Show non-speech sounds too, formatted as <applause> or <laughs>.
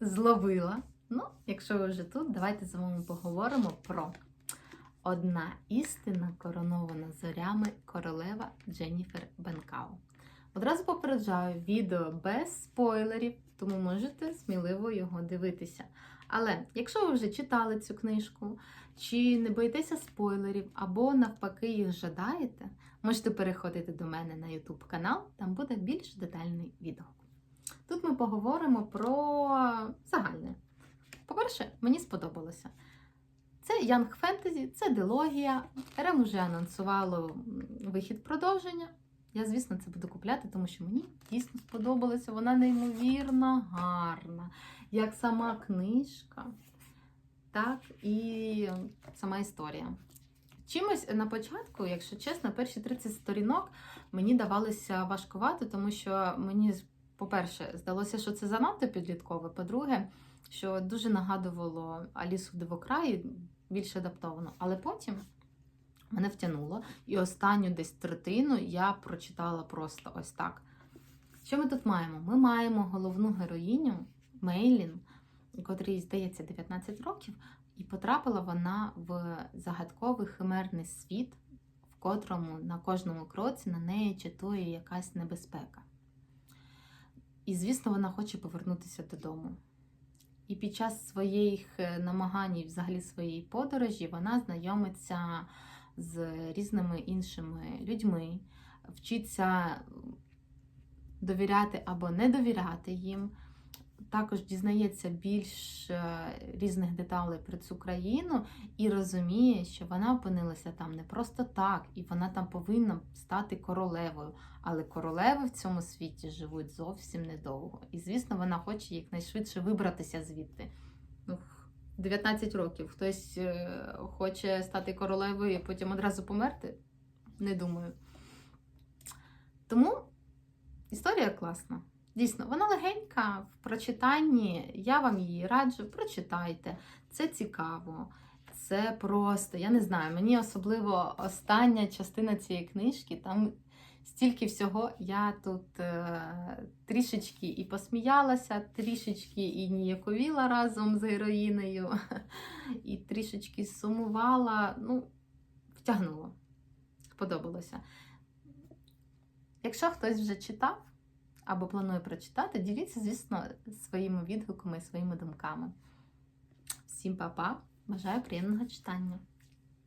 зловила. Ну, якщо ви вже тут, давайте з вами поговоримо про одна істина, коронована зорями королева Дженніфер Бенкау. Одразу попереджаю відео без спойлерів, тому можете сміливо його дивитися. Але якщо ви вже читали цю книжку, чи не боїтеся спойлерів, або навпаки їх жадаєте, можете переходити до мене на YouTube канал, там буде більш детальний відгук. Тут ми поговоримо про загальне. По-перше, мені сподобалося. Це Young Fantasy, це дилогія. РМ вже анонсувало вихід продовження. Я, звісно, це буду купляти, тому що мені дійсно сподобалося. Вона неймовірно гарна. Як сама книжка, так і сама історія. Чимось на початку, якщо чесно, перші 30 сторінок мені давалися важкувато, тому що мені, по-перше, здалося, що це занадто підліткове. По-друге, що дуже нагадувало Алісу в Дивокраї, більш адаптовано. Але потім мене втягнуло, і останню десь третину я прочитала просто ось так. Що ми тут маємо? Ми маємо головну героїню Мейлін, котрій, здається, 19 років, і потрапила вона в загадковий химерний світ, в котрому на кожному кроці на неї читує якась небезпека. І, звісно, вона хоче повернутися додому. І під час своїх е, намагань, і взагалі своєї подорожі, вона знайомиться з різними іншими людьми, вчиться довіряти або не довіряти їм. Також дізнається більш е, різних деталей про цю країну і розуміє, що вона опинилася там не просто так, і вона там повинна стати королевою. Але королеви в цьому світі живуть зовсім недовго. І, звісно, вона хоче якнайшвидше вибратися звідти. Ну, 19 років. Хтось е, хоче стати королевою і потім одразу померти? Не думаю. Тому історія класна. Дійсно, вона легенька в прочитанні. Я вам її раджу, прочитайте. Це цікаво. Це просто, я не знаю, мені особливо остання частина цієї книжки, там стільки всього я тут е, трішечки і посміялася, трішечки і ніяковіла разом з героїнею, <laughs> і трішечки сумувала. Ну, втягнуло. Сподобалося. Якщо хтось вже читав або планує прочитати, діліться, звісно, своїми відгуками і своїми думками. Всім па-па! Бажаю приємного читання!